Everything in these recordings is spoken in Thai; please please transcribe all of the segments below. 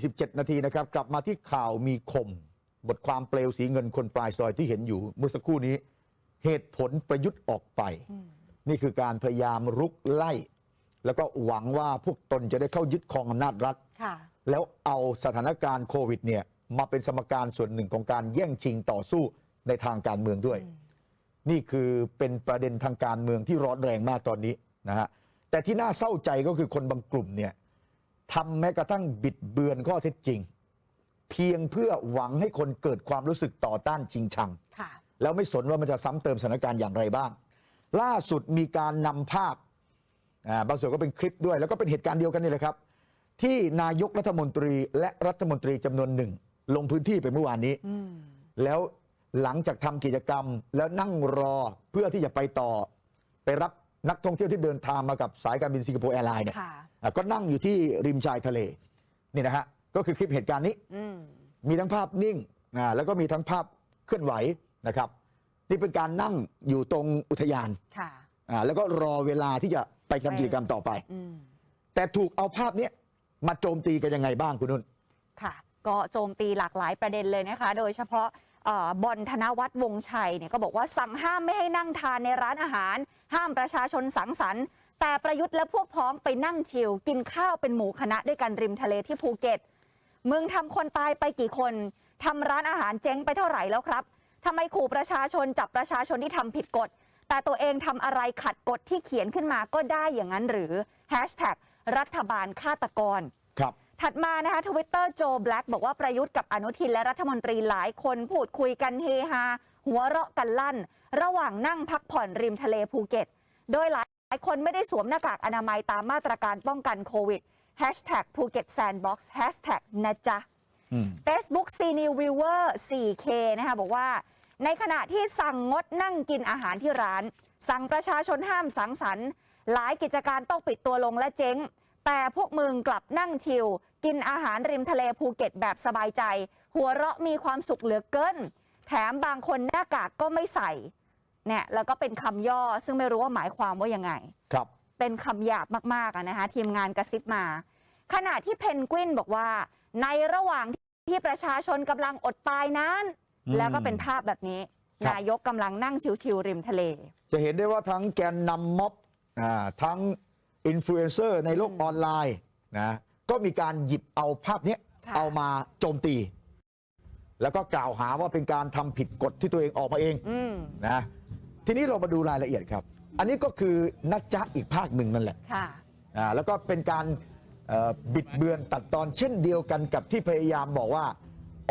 47 นาทีนะครับ กลับมาที่ข่าวมีคม บทความเปลวสีเงินคนปลายซอยที่เห็นอยู่เมื่อสักครู่นี้ เหตุผลประยุทธ์ออกไป นี่คือการพยายามรุกไล่ แล้วก็หวังว่าพวกตนจะได้เข้ายึดครองอำนาจรัฐค่ะแล้วเอาสถานการณ์โควิดเนี่ยมาเป็นสมการส่วนหนึ่งของการแย่งชิงต่อสู้ในทางการเมืองด้วย นี่คือเป็นประเด็นทางการเมืองที่ร้อนแรงมากตอนนี้นะฮะแต่ที่น่าเศร้าใจก็คือคนบางกลุ่มเนี่ย ทำแม้กระทั่งบิดเบือนข้อเท็จจริง เพียงเพื่อหวังให้คนเกิดความรู้สึกต่อต้านจริงชัง ค่ะ แล้วไม่สนว่ามันจะซ้ำเติมสถานการณ์อย่างไรบ้าง ล่าสุดมีการนำภาพอ่าบางส่วนก็เป็นคลิปด้วย แล้วก็เป็นเหตุการณ์เดียวกันนี่แหละครับ ที่นายกรัฐมนตรีและรัฐมนตรีจำนวนหนึ่ง ลงพื้นที่ไปเมื่อวานนี้ อืม แล้วหลังจากทำกิจกรรมแล้วนั่งรอเพื่อที่จะไปต่อ ไปรับนักท่องเที่ยวที่เดินทางมากับสายการบินสิงคโปร์แอร์ไลน์เนี่ย ค่ะอะ ก็นั่งอยู่ที่ริมชายทะเลนี่นะฮะก็คือคลิปเหตุการณ์นี้อืมมีทั้งภาพนิ่งอ่าแล้วก็มีทั้งภาพเคลื่อนไหวนะครับ นี่เป็นการนั่งอยู่ตรงอุทยานค่ะอ่าแล้วก็รอเวลาที่จะไปทำกิจกรรมต่อไปอืมแต่ถูกเอาภาพเนี้ยมาโจมตีกันยังไงบ้างคุณนุ่นค่ะ ก็โจมตีหลากหลายประเด็นเลยนะคะ โดยเฉพาะเอ่อบอลธนวัฒน์วงชัยเนี่ยก็บอกว่าสั่งห้ามไม่ให้นั่งทานในร้านอาหาร ห้ามประชาชนสังสรรค์ แต่ประยุทธ์และพวกพ้องไปนั่งชิลกินข้าวเป็นหมู่คณะด้วยกันริมทะเลที่ภูเก็ตมึงทำคนตายไปกี่คนทำร้านอาหารเจ๊งไปเท่าไหร่แล้วครับทำไมขู่ประชาชนจับประชาชนที่ทำผิดกฎ แต่ตัวเองทำอะไรขัดกฎที่เขียนขึ้นมาก็ได้อย่างนั้นหรือ Hashtag รัฐบาลฆาตกรครับถัดมานะคะทวิตเตอร์โจแบล็กบอกว่าประยุทธ์กับอนุทินและรัฐมนตรีหลายคนพูดคุยกันเฮฮาหัวเราะกันลั่น ระหว่างนั่งพักผ่อนริมทะเลภูเก็ต โดยหลาย คนไม่ได้สวมหน้ากากอนามัยตามมาตรการป้องกันโควิด Hashtag ภูเก็ตแซนด์บ็อกซ์ Hashtag นะจ๊ะอืม Facebook c n e w Viewer 4K นะคะบอกว่า ในขณะที่สั่งงดนั่งกินอาหารที่ร้าน สั่งประชาชนห้ามสังสรรค์ หลายกิจการต้องปิดตัวลงและเจ๊ง แต่พวกมึงกลับนั่งชิล กินอาหารริมทะเลภูเก็ตแบบสบายใจ หัวเราะมีความสุขเหลือเกิน แถมบางคนหน้ากากก็ไม่ใส่ เนี่ยแล้วก็เป็นคำย่อซึ่งไม่รู้ว่าหมายความว่ายังไง ครับ เป็นคำหยาบมากๆอะนะคะทีมงานกระซิบมา ขณะที่เพนกวินบอกว่า ในระหว่างที่ประชาชนกำลังอดตายนั้น อืมแล้วก็เป็นภาพแบบนี้ ครับ นายกกำลังนั่งชิวๆริมทะเล จะเห็นได้ว่าทั้งแกนนำม็อบอ่าทั้งอินฟลูเอนเซอร์ในโลกออนไลน์นะก็มีการหยิบเอาภาพเนี้ยค่ะ เอามาโจมตี แล้วก็กล่าวหาว่าเป็นการทำผิดกฎที่ตัวเองออกมาเองอืม นะ ทีนี้เรามาดูรายละเอียดครับ อันนี้ก็คือนัจจะอีกภาคหนึ่งนั่นแหละค่ะอ่าแล้วก็เป็นการเอ่อบิดเบือนตัดตอนเช่นเดียวกันกับที่พยายามบอกว่า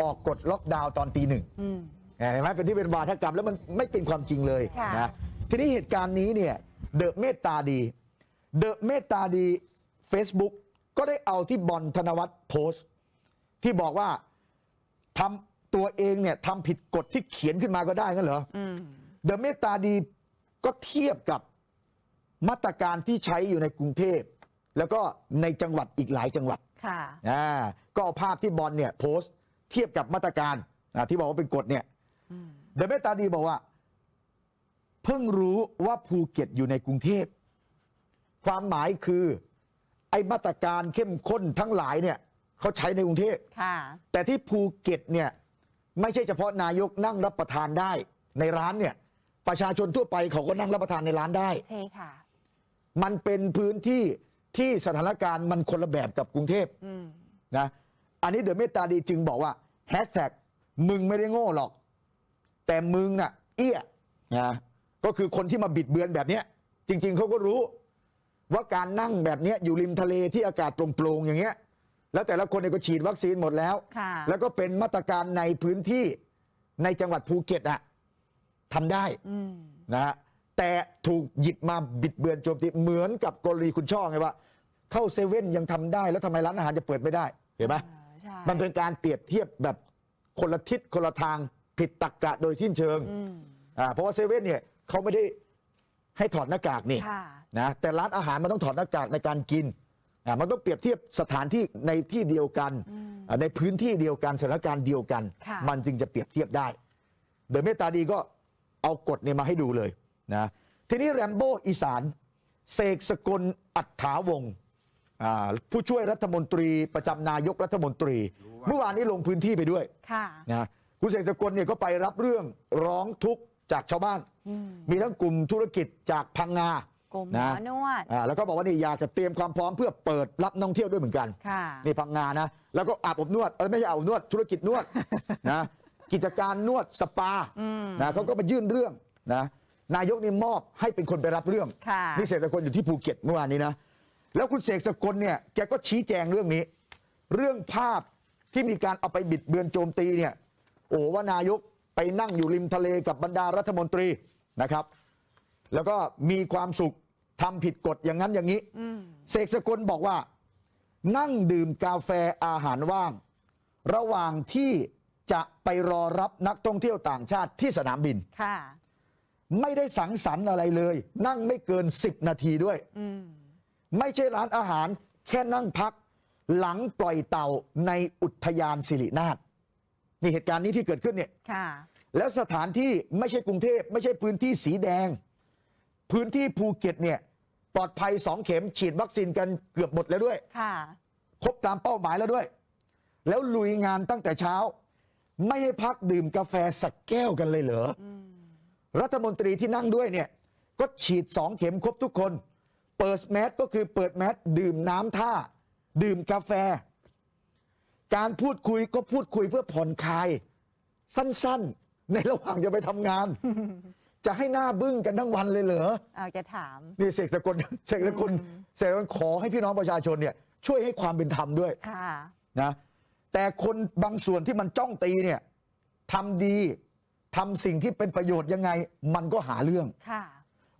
ออกกฎล็อกดาวน์ตอนตีหนึ่ง อืม เห็นไหมเป็นที่เป็นวาทกรรมแล้วมันไม่เป็นความจริงเลยค่ะ นะทีนี้เหตุการณ์นี้เนี่ยเดอะเมตตาดีเดอะเมตตาดี Facebook ก็ได้เอาที่บอลธนวัฒน์โพสต์ ที่บอกว่าทำตัวเองเนี่ยทำผิดกฎที่เขียนขึ้นมาก็ได้งั้นเหรอ อืม เดอะเมตตาดีก็เทียบกับมาตรการที่ใช้อยู่ในกรุงเทพ แล้วก็ในจังหวัดอีกหลายจังหวัดค่ะอ่าก็เอาภาพที่บอลเนี่ยโพสต์เทียบกับมาตรการอ่าที่บอกว่าเป็นกฎเนี่ยอืมเดอะเมตตาดีบอกว่า เพิ่งรู้ว่าภูเก็ตอยู่ในกรุงเทพ ความหมายคือไอ้มาตรการเข้มข้นทั้งหลายเนี่ยเขาใช้ในกรุงเทพค่ะแต่ที่ภูเก็ตเนี่ยไม่ใช่เฉพาะนายกนั่งรับประทานได้ในร้านเนี่ย ประชาชนทั่วไปเขาก็นั่งรับประทานในร้านได้ ใช่ค่ะ มันเป็นพื้นที่ที่สถานการณ์มันคนละแบบกับกรุงเทพอืม นะอันนี้เดอะเมตตาดีจึงบอกว่าแฮชแท็กมึงไม่ได้โง่หรอก แต่มึงน่ะ เอี้ยนะก็คือคนที่มาบิดเบือนแบบเนี้ย จริง ๆเขาก็รู้ ว่าการนั่งแบบเนี้ยอยู่ริมทะเลที่อากาศโปร่งๆอย่างเงี้ย แล้วแต่ละคนเนี่ยก็ฉีดวัคซีนหมดแล้ว ค่ะ แล้วก็เป็นมาตรการในพื้นที่ในจังหวัดภูเก็ตอะ ทำได้อืมนะฮะแต่ถูกหยิบมาบิดเบือนโจมตีเหมือนกับกรณีคุณช่อไงว่า เข้าเซเว่นยังทำได้แล้วทำไมร้านอาหารจะเปิดไม่ได้ เห็นไหมเออใช่มันเป็นการเปรียบเทียบแบบคนละทิศคนละทางผิดตรกกะโดยสิ้นเชิงอืมอ่าเพราะว่าเซเว่นเนี่ยเขาไม่ได้ให้ถอดหน้ากากนี่ค่ะ นะแต่ร้านอาหารมันต้องถอดหน้ากากในการกินอ่ามันต้องเปรียบเทียบสถานที่ในที่เดียวกันอืมอ่าในพื้นที่เดียวกันสถานการณ์เดียวกัน ค่ะ มันจึงจะเปรียบเทียบได้ เดอะเมตตาดีก็ เอากฎเนี่ยมาให้ดูเลยนะทีนี้แรมโบ้อีสานเสกสกลอัฏฐาวงศ์อ่าผู้ช่วยรัฐมนตรีประจำนายกรัฐมนตรี เมื่อวานนี้ลงพื้นที่ไปด้วยค่ะนะคุณเสกสกลเนี่ยก็ไปรับเรื่องร้องทุกข์จากชาวบ้านอืมมีทั้งกลุ่มธุรกิจจากพังงากลุ่มหมนะอนวดอ่าแล้วก็บอกว่านี่อยากจะเตรียมความพร้อมเพื่อเปิดรับนักท่องเที่ยวด้วยเหมือนกันค่ะนี่พังงานะ แล้วก็อาบอบนวดเออไม่ใช่อาบอบนวดธุรกิจนวดนะ กิจการนวดสปาอืมนะเขาก็มายื่นเรื่องนะนายกนี่มอบให้เป็นคนไปรับเรื่องค่ะนี่เสกสกลอยู่ที่ภูเก็ตเมื่อวานนี้นะแล้วคุณเสกสกลเนี่ยแกก็ชี้แจงเรื่องนี้ เรื่องภาพที่มีการเอาไปบิดเบือนโจมตีเนี่ยโอ้ว่านายกไปนั่งอยู่ริมทะเลกับบรรดารัฐมนตรีนะครับ แล้วก็มีความสุขทำผิดกฎอย่างนั้นอย่างนี้อืมเสกสกลบอกว่า นั่งดื่มกาแฟอาหารว่าง ระหว่างที่ จะไปรอรับนักท่องเที่ยวต่างชาติที่สนามบิน ค่ะ ไม่ได้สังสรรค์อะไรเลย นั่งไม่เกิน 10 นาทีด้วย อืม ไม่ใช่ร้านอาหาร แค่นั่งพัก หลังปล่อยเต่าในอุทยานสิรินาถนี่เหตุการณ์นี้ที่เกิดขึ้นเนี่ย ค่ะ แล้วสถานที่ไม่ใช่กรุงเทพไม่ใช่พื้นที่สีแดง พื้นที่ภูเก็ตเนี่ย ปลอดภัยสองเข็มฉีดวัคซีนกันเกือบหมดแล้วด้วย ค่ะ ครบตามเป้าหมายแล้วด้วย แล้วลุยงานตั้งแต่เช้า ไม่ให้พักดื่มกาแฟสักแก้วกันเลยเหรออรัฐมนตรีที่นั่งด้วยเนี่ย ก็ฉีดสองเข็มครบทุกคน เปิดแมสก็คือเปิดแมสดื่มน้ำท่า ดื่มกาแฟ การพูดคุยก็พูดคุยเพื่อผ่อนคลาย สั้นๆ ในระหว่างจะไปทำงาน จะให้หน้าบึ้งกันทั้งวันเลยเหรอเอาจะถาม นี่เสกสกลเสกสกลเสกสกลขอให้พี่น้องประชาชนเนี่ย ช่วยให้ความเป็นธรรมด้วยค่ะนะ แต่คนบางส่วนที่มันจ้องตีเนี่ยทำดีทำสิ่งที่เป็นประโยชน์ยังไง มันก็หาเรื่องค่ะ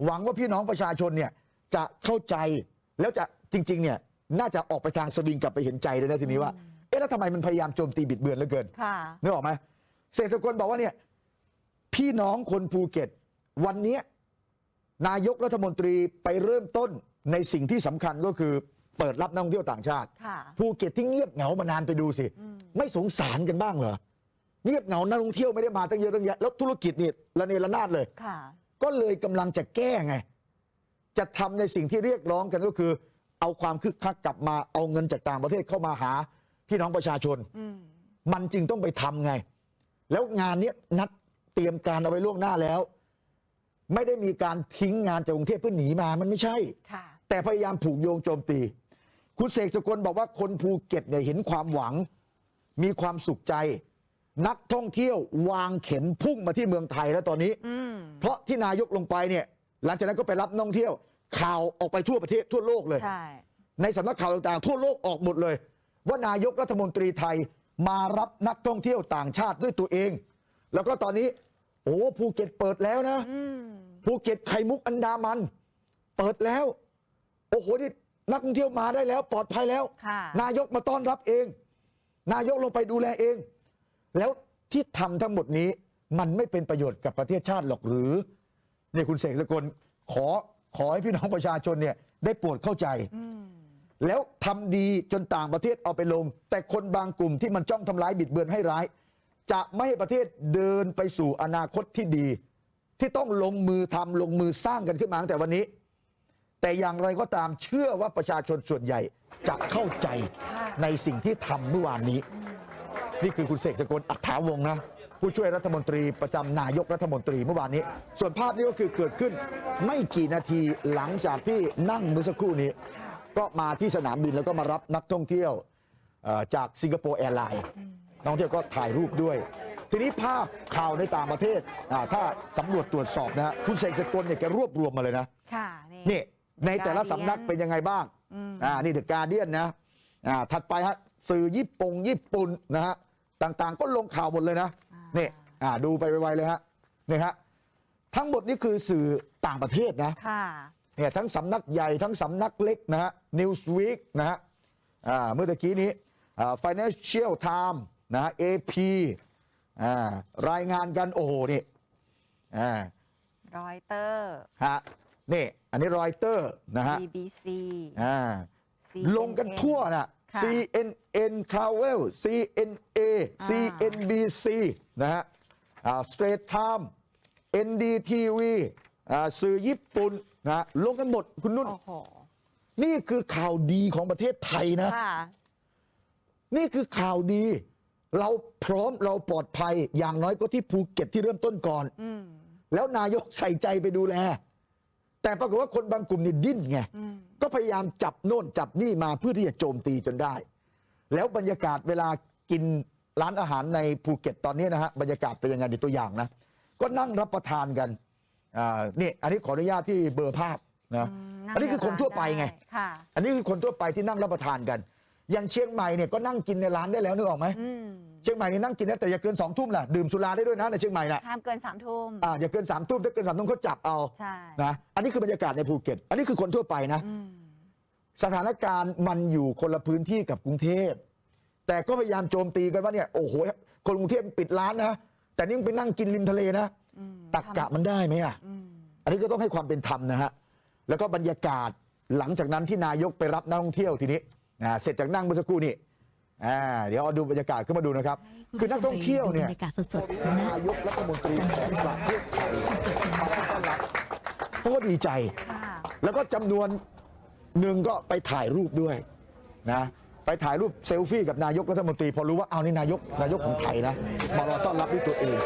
หวังว่าพี่น้องประชาชนเนี่ยจะเข้าใจแล้วจะจริงๆเนี่ยน่าจะออกไปทางสวิงกลับไปเห็นใจด้วยนะทีนี้ว่า เอ๊ะแล้วทำไมมันพยายามโจมตีบิดเบือนเหลือเกินค่ะนึกออกไหมเศรษฐกลบอกว่าเนี่ยพี่น้องคนภูเก็ต วันเนี้ยนายกรัฐมนตรีไปเริ่มต้นในสิ่งที่สำคัญก็คือ เปิดรับนักท่องเที่ยวต่างชาติ ค่ะ ภูเก็ตที่เงียบเหงามานานไปดูสิไม่สงสารกันบ้างเหรอเงียบเหงานักท่องเที่ยวไม่ได้มาตั้งเยอะตั้งแยะแล้วธุรกิจนี่ระเนระนาดเลย ค่ะ ก็เลยกำลังจะแก้ไง จะทำในสิ่งที่เรียกร้องกันก็คือ เอาความคึกคักกลับมาเอาเงินจากต่างประเทศเข้ามาหาพี่น้องประชาชน อืม มันจึงต้องไปทำไง แล้วงานเนี้ยนัดเตรียมการเอาไว้ล่วงหน้าแล้ว ไม่ได้มีการทิ้งงานจากกรุงเทพเพื่อหนีมามันไม่ใช่ ค่ะ แต่พยายามผูกโยงโจมตี คุณเสกสกลบอกว่าคนภูเก็ตเนี่ยเห็นความหวัง มีความสุขใจ นักท่องเที่ยววางเข็มพุ่งมาที่เมืองไทยแล้วตอนนี้ อืมเพราะที่นายกลงไปเนี่ย หลังจากนั้นก็ไปรับนักท่องเที่ยว ข่าวออกไปทั่วประเทศทั่วโลกเลย ใช่ ในสำนักข่าวต่างๆ ทั่วโลกออกหมดเลย ว่านายกรัฐมนตรีไทยมารับนักท่องเที่ยวต่างชาติด้วยตัวเอง แล้วก็ตอนนี้ โอ้ภูเก็ตเปิดแล้วนะ อืม ภูเก็ตไข่มุกอันดามัน เปิดแล้ว โอ้โหนี่ นักท่องเที่ยวมาได้แล้วปลอดภัยแล้ว ค่ะ นายกมาต้อนรับเอง นายกลงไปดูแลเอง แล้วที่ทำทั้งหมดนี้มันไม่เป็นประโยชน์กับประเทศชาติหรอกหรือนี่คุณเสกสกลขอขอให้พี่น้องประชาชนเนี่ยได้โปรดเข้าใจ อืม แล้วทำดีจนต่างประเทศเอาไปลง แต่คนบางกลุ่มที่มันจ้องทำร้ายบิดเบือนให้ร้าย จะไม่ให้ประเทศเดินไปสู่อนาคตที่ดี ที่ต้องลงมือทำลงมือสร้างกันขึ้นมาตั้งแต่วันนี้ แต่อย่างไรก็ตามเชื่อว่าประชาชนส่วนใหญ่จะเข้าใจค่ะในสิ่งที่ทำเมื่อวานนี้ นี่คือคุณเสกสกลอัฏฐาวงศ์นะผู้ช่วยรัฐมนตรีประจำนายกรัฐมนตรีเมื่อวานนี้ ส่วนภาพนี้ก็คือเกิดขึ้นไม่กี่นาทีหลังจากที่นั่งเมื่อสักครู่นี้ ก็มาที่สนามบินแล้วก็มารับนักท่องเที่ยวเอ่อจากสิงคโปร์แอร์ไลน์นักท่องเที่ยวก็ถ่ายรูปด้วย ทีนี้ภาพข่าวในต่างประเทศอ่าถ้าสำรวจตรวจสอบนะฮะคุณเสกสกลเนี่ยแกรวบรวมมาเลยนะค่ะนี่ ในแต่ละสำนักเป็นยังไงบ้างอืมอ่านี่เดอะการเดียนนะอ่าถัดไปฮะสื่อญี่ปุ่งญี่ปุ่นนะฮะต่างๆ ก็ลงข่าวหมดเลยนะนี่อ่าดูไปไวๆเลยฮะนี่ฮะทั้งหมดนี่คือสื่อต่างประเทศนะค่ะเนี่ยทั้งสำนักใหญ่ทั้งสำนักเล็กนะฮะ Newsweek นะฮะอ่าเมื่อตะกี้นี้อ่า Financial Times นะฮะ AP อ่ารายงานกัน โอ้โห นี่อ่ารอยเตอร์ฮะนี่ อันนี้รอยเตอร์นะฮะ BBC อ่า CNN ลงกันทั่วนะ ค่ะ CNN Travel CNA อ่า CNBC นะฮะอ่า Straight Time NDTV อ่าสื่อญี่ปุ่นนะฮะลงกันหมดคุณนุ่น โอ้โห นี่คือข่าวดีของประเทศไทยนะ ค่ะ นี่คือข่าวดี เราพร้อมเราปลอดภัยอย่างน้อยก็ที่ภูเก็ตที่เริ่มต้นก่อน อืม แล้วนายกใส่ใจไปดูแล แต่ปรากฏว่าคนบางกลุ่มนี่ดิ้นไงอืมก็พยายามจับโน่นจับนี่มาเพื่อที่จะโจมตีจนได้ แล้วบรรยากาศเวลากินร้านอาหารในภูเก็ตตอนนี้นะฮะบรรยากาศเป็นยังไงในตัวอย่างนะ ก็นั่งรับประทานกันอ่านี่อันนี้ขออนุญาตที่เบลอร์ภาพนะมอันนี้คือคนทั่วไปไงค่ะอันนี้คือคนทั่วไปที่นั่งรับประทานกัน อย่างเชียงใหม่เนี่ยก็นั่งกินในร้านได้แล้วนึกออกไหมอืมเชียงใหม่นี่นั่งกินได้แต่อย่าเกินสองทุ่มล่ะดื่มสุราได้ด้วยนะในเชียงใหม่น่ะห้ามเกินสามทุ่มอ่าอย่าเกินสามทุ่มถ้าเกินสามทุ่มเขาจับเอาใช่นะอันนี้คือบรรยากาศในภูเก็ต อันนี้คือคนทั่วไปนะ อืมสถานการณ์มันอยู่คนละพื้นที่กับกรุงเทพ แต่ก็พยายามโจมตีกันว่าเนี่ยโอ้โหคนกรุงเทพปิดร้านนะ แต่นี่มึงไปนั่งกินริมทะเลนะอืมตักกะมันได้ไหมอะ อืมอันนี้ก็ต้องให้ความเป็นธรรมนะฮะ แล้วก็บรรยากาศหลังจากนั้นที่นายกไปรับนักท่องเที่ยวทีนี้ นะเสร็จจากนั่งเมื่อสักครู่นี่อ่าเดี๋ยวเอาดูบรรยากาศขึ้นมาดูนะครับ คือนักท่องเที่ยวเนี่ยบรรยากาศสดๆนะนายกรัฐมนตรีของประเทศไทยมาต้อนรับเขาก็ดีใจค่ะแล้วก็จำนวนหนึ่งก็ไปถ่ายรูปด้วยนะไปถ่ายรูปเซลฟี่กับนายกรัฐมนตรี พอรู้ว่าเอานี่นายกนายกของไทยนะมารอต้อนรับด้วยตัวเอง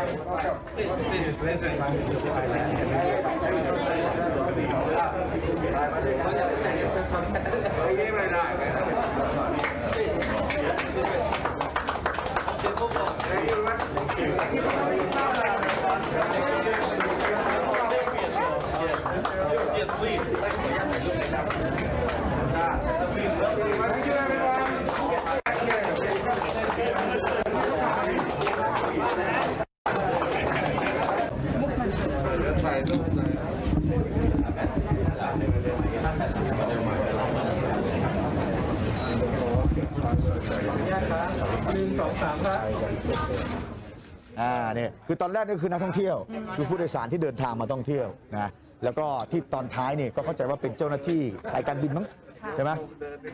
ไม่ได้บ อ่าเนี่ย คือตอนแรกนี่คือนักท่องเที่ยว คือผู้โดยสารที่เดินทางมาท่องเที่ยวนะแล้วก็ที่ตอนท้ายเนี่ยก็เข้าใจว่าเป็นเจ้าหน้าที่สายการบินมั้งค่ะใช่ไหม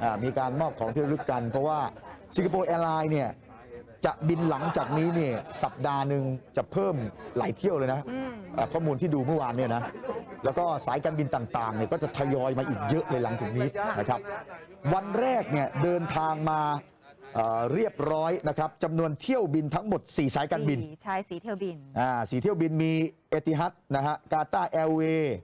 อ่ามีการมอบของที่ระลึกกัน เพราะว่าสิงคโปร์แอร์ไลน์เนี่ยจะบินหลังจากนี้เนี่ยสัปดาห์หนึ่งจะเพิ่มหลายเที่ยวเลยนะอืมอ่าข้อมูลที่ดูเมื่อวานเนี่ยนะแล้วก็สายการบินต่างๆเนี่ยก็จะทยอยมาอีกเยอะเลยหลังจากนี้นะครับ วันแรกเนี่ยเดินทางมา เอ่อเรียบร้อยนะครับจำนวนเที่ยวบินทั้งหมด 4 สายการบินสี่ใช่สีเที่ยวบินอ่าสีเที่ยวบินมีเอติฮัดนะฮะกาตาร์แอร์เวย์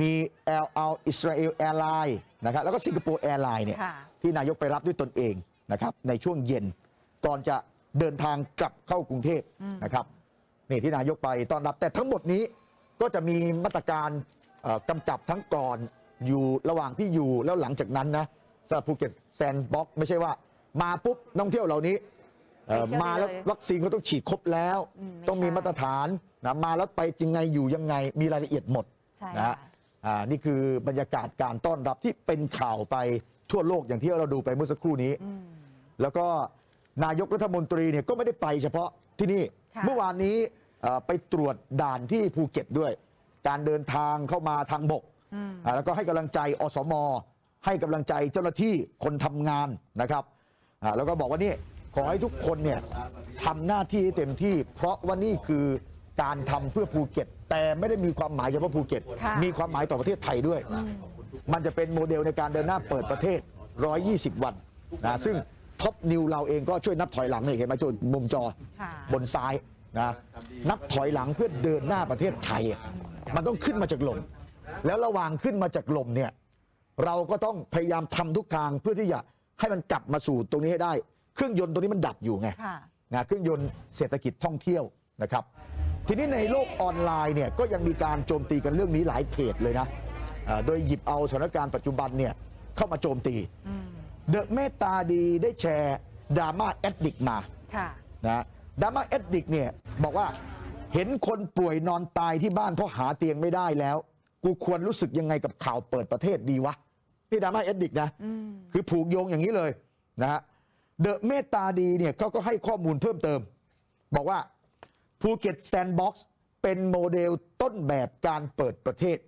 มีแอลเอาอิสราเอลแอร์ไลน์นะครับแล้วก็สิงคโปร์แอร์ไลน์เนี่ยค่ะที่นายกไปรับด้วยตนเองนะครับในช่วงเย็นก่อนจะเดินทางกลับเข้ากรุงเทพนะครับนี่ที่นายกไปต้อนรับแต่ทั้งหมดนี้ก็จะมีมาตรการเอ่อกำกับทั้งก่อนอยู่ระหว่างที่อยู่แล้วหลังจากนั้นนะสำหรับภูเก็ตแซนด์บ็อกไม่ใช่ว่า มาปุ๊บนักท่องเที่ยวเหล่านี้เอ่อไปเที่ยวมาแล้วเลยวัคซีนเขาต้องฉีดครบแล้ว อืมไม่ต้องมีใช่ มาตรฐานนะมาแล้วไปจริงไงอยู่ยังไงมีรายละเอียดหมด ใช่นะค่ะ ฮะอ่านี่คือบรรยากาศการต้อนรับที่เป็นข่าวไปทั่วโลกอย่างที่เราดูไปเมื่อสักครู่นี้อืมแล้วก็นายกรัฐมนตรีเนี่ยก็ไม่ได้ไปเฉพาะที่นี่ ค่ะ เมื่อวานนี้เอ่อไปตรวจด่านที่ภูเก็ตด้วย การเดินทางเข้ามาทางบกอืมอ่าแล้วก็ให้กำลังใจอสม ให้กำลังใจเจ้าหน้าที่คนทำงานนะครับอ่า แล้วก็บอกว่านี่ขอให้ทุกคนเนี่ยทำหน้าที่ให้เต็มที่ เพราะว่านี่คือการทำเพื่อภูเก็ต แต่ไม่ได้มีความหมายเฉพาะภูเก็ต ค่ะ มีความหมายต่อประเทศไทยด้วย มันจะเป็นโมเดลในการเดินหน้าเปิดประเทศ 120 วันนะซึ่งท็อปนิวเราเองก็ช่วยนับถอยหลังนี่เห็นไหมจุดมุมจอ ค่ะ บนซ้ายนะนับถอยหลังเพื่อเดินหน้าประเทศไทยอะมันต้องขึ้นมาจากลมแล้วระหว่างขึ้นมาจากลมเนี่ยเราก็ต้องพยายามทำทุกทางเพื่อที่จะ ให้มันกลับมาสู่ตรงนี้ให้ได้ เครื่องยนต์ตัวนี้มันดับอยู่ไงค่ะ นะเครื่องยนต์เศรษฐกิจท่องเที่ยวนะครับ ทีนี้ในโลกออนไลน์เนี่ยก็ยังมีการโจมตีกันเรื่องนี้หลายเพจเลยนะอ่าโดยหยิบเอาสถานการณ์ปัจจุบันเนี่ยเข้ามาโจมตี อืม เดอะเมตตาดีได้แชร์ดราม่าแอดดิกมา ค่ะ นะดราม่าแอดดิกเนี่ยบอกว่าเห็นคนป่วยนอนตายที่บ้านเพราะหาเตียงไม่ได้แล้ว กูควรรู้สึกยังไงกับข่าวเปิดประเทศดีวะ นี่ดราม่าแอดดิกนะอืมคือผูกโยงอย่างนี้เลยนะฮะเดอะเมตตาดีเนี่ยเขาก็ให้ข้อมูลเพิ่มเติม บอกว่าภูเก็ตแซนด์บ็อกซ์เป็นโมเดลต้นแบบการเปิดประเทศ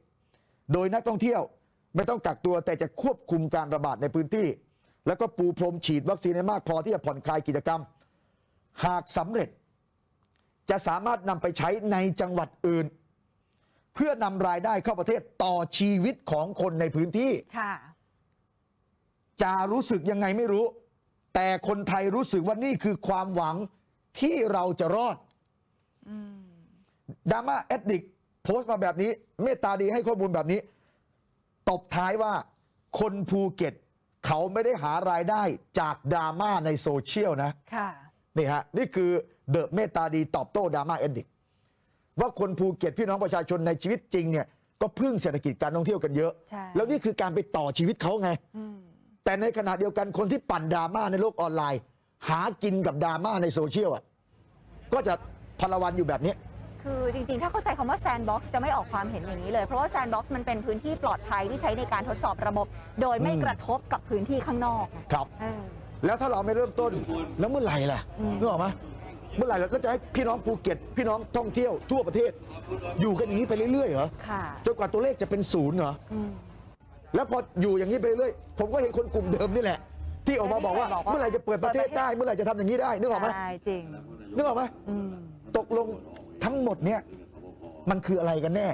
โดยนักท่องเที่ยวไม่ต้องกักตัวแต่จะควบคุมการระบาดในพื้นที่ แล้วก็ปูพรมฉีดวัคซีนให้มากพอที่จะผ่อนคลายกิจกรรม หากสำเร็จ จะสามารถนำไปใช้ในจังหวัดอื่น เพื่อนำรายได้เข้าประเทศต่อชีวิตของคนในพื้นที่ค่ะ จะรู้สึกยังไงไม่รู้ แต่คนไทยรู้สึกว่านี่คือความหวังที่เราจะรอดอืมดราม่าแอดดิกโพสต์มาแบบนี้ เมตตาดีให้ข้อมูลแบบนี้ ตบท้ายว่าคนภูเก็ต เขาไม่ได้หารายได้จากดราม่าในโซเชียลนะค่ะนี่ฮะ นี่คือเดอะเมตตาดีตอบโต้ดราม่าแอดดิกว่าคนภูเก็ตพี่น้องประชาชนในชีวิตจริงเนี่ยก็พึ่งเศรษฐกิจการท่องเที่ยวกันเยอะใช่แล้วนี่คือการไปต่อชีวิตเขาไงอืม แต่ในขณะเดียวกันคนที่ปั่นดราม่าในโลกออนไลน์ หากินกับดราม่าในโซเชียลอะก็จะพลวันอยู่แบบนี้ คือจริงๆ ถ้าเข้าใจคำว่าแซนด์บ็อกซ์จะไม่ออกความเห็นอย่างนี้เลย เพราะว่าแซนด์บ็อกซ์มันเป็นพื้นที่ปลอดภัยที่ใช้ในการทดสอบระบบ โดยไม่อืมกระทบกับพื้นที่ข้างนอกไงครับเออแล้วถ้าเราไม่เริ่มต้นแล้วเมื่อไหร่ล่ะอืมนึกออกไหมเมื่อไหร่เราก็จะให้พี่น้องภูเก็ต พี่น้องท่องเที่ยวทั่วประเทศ อยู่กันอย่างนี้ไปเรื่อยๆเหรอค่ะจนกว่าตัวเลขจะเป็นศูนย์เหรออืม แล้วพออยู่อย่างนี้ไปเรื่อยผมก็เห็นคนกลุ่มเดิมนี่แหละ ที่ออกมาบอกว่าบอกว่าเมื่อไหร่จะเปิดประเทศได้เมื่อไหร่จะทำอย่างนี้ได้นึกออกไหมใช่จริงนึกออกไหมอืมตกลงทั้งหมดเนี่ยมันคืออะไรกันแน่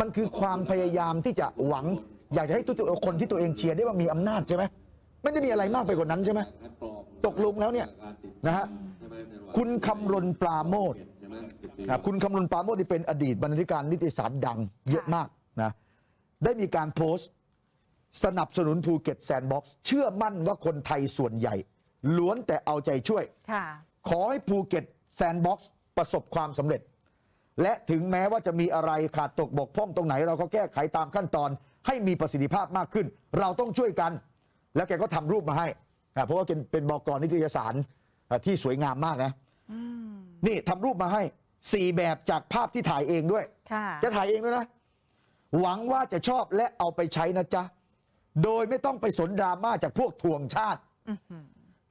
มันคือความพยายามที่จะหวัง อยากจะให้ตัวคนที่ตัวเองเชียร์ได้ว่ามีอำนาจใช่ไหมไม่ได้มีอะไรมากไปกว่านั้นใช่ไหมตกลงแล้วเนี่ยนะฮะคุณคำรณปราโมทนะคุณคำรณปราโมทที่เป็นอดีตบรรณาธิการนิติสารดังเยอะมากนะได้มีการโพสต์ สนับสนุนภูเก็ตแซนด์บ็อกซ์เชื่อมั่นว่าคนไทยส่วนใหญ่ ล้วนแต่เอาใจช่วย ค่ะ ขอให้ภูเก็ตแซนด์บ็อกซ์ประสบความสำเร็จ และถึงแม้ว่าจะมีอะไรขาดตกบกพร่องตรงไหน เราก็แก้ไขตามขั้นตอน ให้มีประสิทธิภาพมากขึ้น เราต้องช่วยกัน แล้วแกก็ทำรูปมาให้อะเพราะว่าเป็นเป็นบอกรนิตยสารอะที่สวยงามมากนะ อืม นี่ทำรูปมาให้สี่แบบจากภาพที่ถ่ายเองด้วย ค่ะแกถ่ายเองด้วยนะ หวังว่าจะชอบและเอาไปใช้นะจ๊ะ โดยไม่ต้องไปสนดราม่าจากพวกทวงชาติอื้อหือ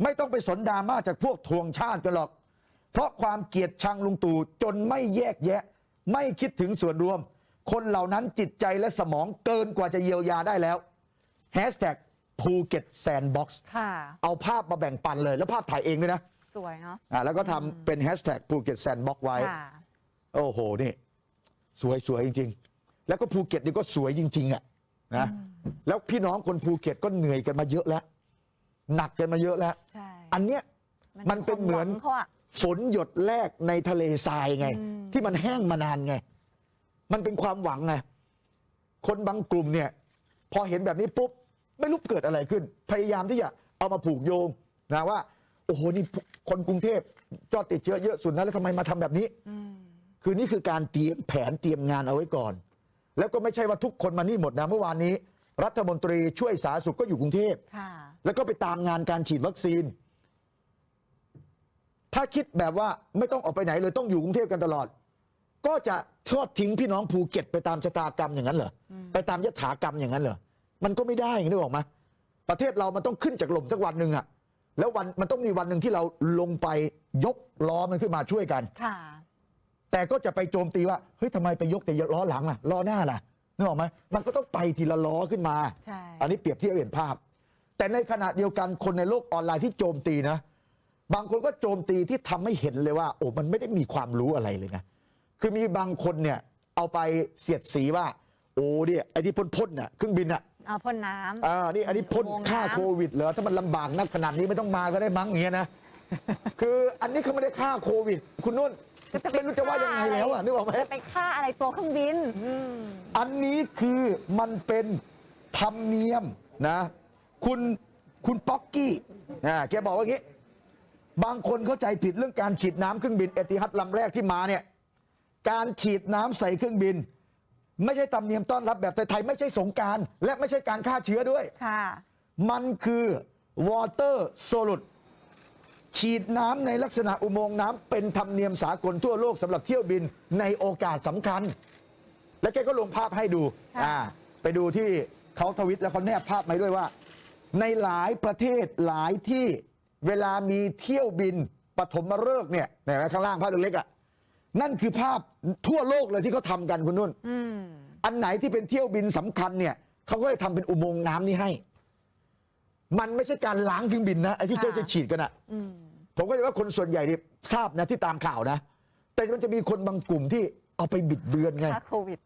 ไม่ต้องไปสนดราม่าจากพวกทวงชาติกันหรอก เพราะความเกลียดชังลุงตู่จนไม่แยกแยะ ไม่คิดถึงส่วนรวม คนเหล่านั้นจิตใจและสมองเกินกว่าจะเยียวยาได้แล้วแฮชแท็กภูเก็ตแซนด์บ็อกซ์ค่ะเอาภาพมาแบ่งปันเลย แล้วภาพถ่ายเองด้วยนะ สวยเนาะอ่าแล้วก็ทำเป็นแฮชแท็กภูเก็ตแซนด์บ็อกซ์ไว้ค่ะโอ้โห นี่ สวยสวยจริง ๆ แล้วก็ภูเก็ตนี่ก็สวยจริง ๆ อะ นะแล้วพี่น้องคนภูเก็ตก็เหนื่อยกันมาเยอะแล้ว หนักกันมาเยอะแล้ว ใช่อันเนี้ยมันเป็นเหมือนควาหวังเขาอะฝนหยดแรกในทะเลทรายไง อืม ที่มันแห้งมานานไง มันเป็นความหวังไงคนบางกลุ่มเนี่ย พอเห็นแบบนี้ปุ๊บไม่รู้เกิดอะไรขึ้น พยายามที่จะเอามาผูกโยงนะว่า โอ้โหนี่คนกรุงเทพจอดติดเชื้อเยอะสุดนะแล้วทำไมมาทำแบบนี้ อืม คือนี่คือการเตรียมแผนเตรียมงานเอาไว้ก่อน แล้วก็ไม่ใช่ว่าทุกคนมานี่หมดนะเมื่อวานนี้ รัฐมนตรีช่วยสาธารณสุขก็อยู่กรุงเทพค่ะ แล้วก็ไปตามงานการฉีดวัคซีน ถ้าคิดแบบว่าไม่ต้องออกไปไหนเลยต้องอยู่กรุงเทพกันตลอด ก็จะทอดทิ้งพี่น้องภูเก็ตไปตามชะตากรรมอย่างนั้นเหรออืมไปตามยถากรรมอย่างนั้นเหรอมันก็ไม่ได้อย่างนี้ออกมา ประเทศเรามันต้องขึ้นจากหล่มสักวันหนึ่งอะแล้ววันมันต้องมีวันหนึ่งที่เราลงไปยกล้อมันขึ้นมาช่วยกัน ค่ะ แต่ก็จะไปโจมตีว่าเฮ้ยทำไมไปยกแต่ล้อหลังล่ะล้อหน้าล่ะนึกออกไหมมันก็ต้องไปทีละล้อขึ้นมา ใช่ อันนี้เปรียบเทียบให้เห็นภาพ แต่ในขณะเดียวกันคนในโลกออนไลน์ที่โจมตีนะ บางคนก็โจมตีที่ทำให้เห็นเลยว่า โอ้มันไม่ได้มีความรู้อะไรเลยนะ คือมีบางคนเนี่ยเอาไปเสียดสีว่า โอ้เนี่ยไอ้ที่พ่นๆน่ะเครื่องบินอะ เอาพ่นน้ำ อ่า นี่อันนี้พ่นอุโมงค์ฆ่าน้ำโควิดเหรอ ถ้ามันลำบากนักขนาดนี้ไม่ต้องมาก็ได้มั้งอย่างเงี้ยนะ คืออันนี้เขาไม่ได้ฆ่าโควิด คุณนุ่น ไม่รู้จะว่ายังไงแล้วอะนึกออกไหมจะไปฆ่าอะไรตัวเครื่องบินอืมอันนี้คือมันเป็นธรรมเนียมนะ คุณคุณป๊อกกี้นะแกบอกว่าอย่างนี้ บางคนเข้าใจผิดเรื่องการฉีดน้ำเครื่องบินเอติฮัดลำแรกที่มาเนี่ยการฉีดน้ำใส่เครื่องบิน ไม่ใช่ธรรมเนียมต้อนรับแบบไทยๆไม่ใช่สงกราร และไม่ใช่การฆ่าเชื้อด้วยค่ะมันคือ water solid ฉีดน้ำในลักษณะอุโมงค์น้ำเป็นธรรมเนียมสากลทั่วโลกสำหรับเที่ยวบินในโอกาสสำคัญ และแกก็ลงภาพให้ดูค่ะ อ่าไปดูที่เขาทวิตแล้วเขาแนบภาพมาด้วยว่า ในหลายประเทศหลายที่เวลามีเที่ยวบินปฐมฤกษ์เนี่ยเห็นไหมข้างล่างภาพเล็กๆอะนั่นคือภาพทั่วโลกเลยที่เขาทำกันคุณนุ่น อืม อันไหนที่เป็นเที่ยวบินสำคัญเนี่ยเขาก็จะทำเป็นอุโมงค์น้ำนี้ให้ มันไม่ใช่การล้างเครื่องบินนะไอ้ที่ค่ะเจ้าจะฉีดกันอะอืมผมก็จะว่าคนส่วนใหญ่เนี่ยทราบนะที่ตามข่าวนะ แต่มันจะมีคนบางกลุ่มที่เอาไปบิดเบือนไงค่าโควิด